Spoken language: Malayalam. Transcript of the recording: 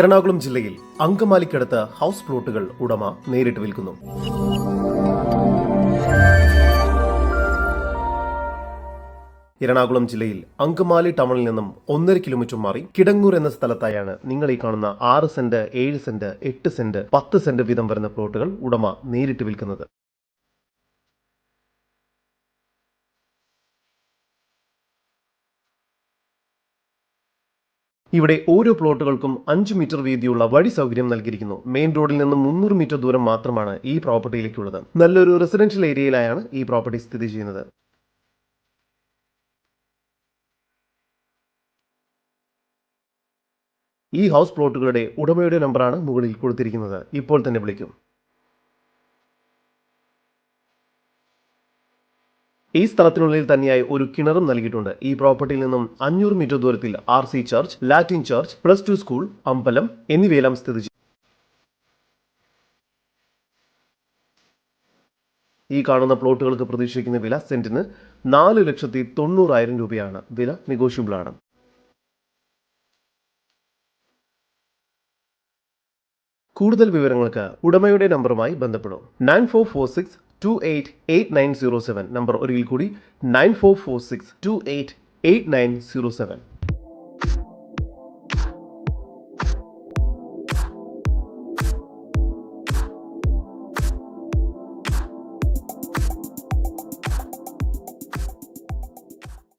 എറണാകുളം ജില്ലയിൽ അങ്കമാലിക്കടുത്ത് ഹൗസ് പ്ലോട്ടുകൾ ഉടമ നേരിട്ട് വിൽക്കുന്നു. എറണാകുളം ജില്ലയിൽ അങ്കമാലി ടൗണിൽ നിന്നും ഒന്നര കിലോമീറ്റർ മാറി കിടങ്ങൂർ എന്ന സ്ഥലത്തായാണ് നിങ്ങൾ ഈ കാണുന്ന ആറ് സെന്റ് ഏഴ് സെന്റ് എട്ട് സെന്റ് പത്ത് സെന്റ് വീതം വരുന്ന പ്ലോട്ടുകൾ ഉടമ നേരിട്ട് വിൽക്കുന്നത്. ഇവിടെ ഓരോ പ്ലോട്ടുകൾക്കും അഞ്ച് മീറ്റർ വീതിയുള്ള വഴി സൗകര്യം നൽകിയിരിക്കുന്നു. മെയിൻ റോഡിൽ നിന്ന് മുന്നൂറ് മീറ്റർ ദൂരം മാത്രമാണ് ഈ പ്രോപ്പർട്ടിയിലേക്കുള്ളത്. നല്ലൊരു റെസിഡൻഷ്യൽ ഏരിയയിലായാണ് ഈ പ്രോപ്പർട്ടി സ്ഥിതി ചെയ്യുന്നത്. ഈ ഹൗസ് പ്ലോട്ടുകളുടെ ഉടമയുടെ നമ്പറാണ് മുകളിൽ കൊടുത്തിരിക്കുന്നത്. ഇപ്പോൾ തന്നെ വിളിക്കും. ഈ സ്ഥലത്തിനുള്ളിൽ തന്നെയായി ഒരു കിണറും നൽകിയിട്ടുണ്ട്. ഈ പ്രോപ്പർട്ടിയിൽ നിന്നും അഞ്ഞൂറ് മീറ്റർ ദൂരത്തിൽ R C church Latin church plus two school അമ്പലം എന്നിവയെല്ലാം സ്ഥിതി ചെയ്യും ഈ കാണുന്ന പ്ലോട്ടുകൾക്ക് പ്രതീക്ഷിക്കുന്ന വില സെന്റിന് നാല് ലക്ഷത്തി തൊണ്ണൂറായിരം രൂപയാണ്. വില നെഗോഷ്യബിൾ ആണ്. കൂടുതൽ വിവരങ്ങൾക്ക് ഉടമയുടെ നമ്പറുമായി ബന്ധപ്പെടും nine four four six two eight eight nine zero seven number ഒരിക്കൽ കൂടി nine four four six two eight eight nine zero seven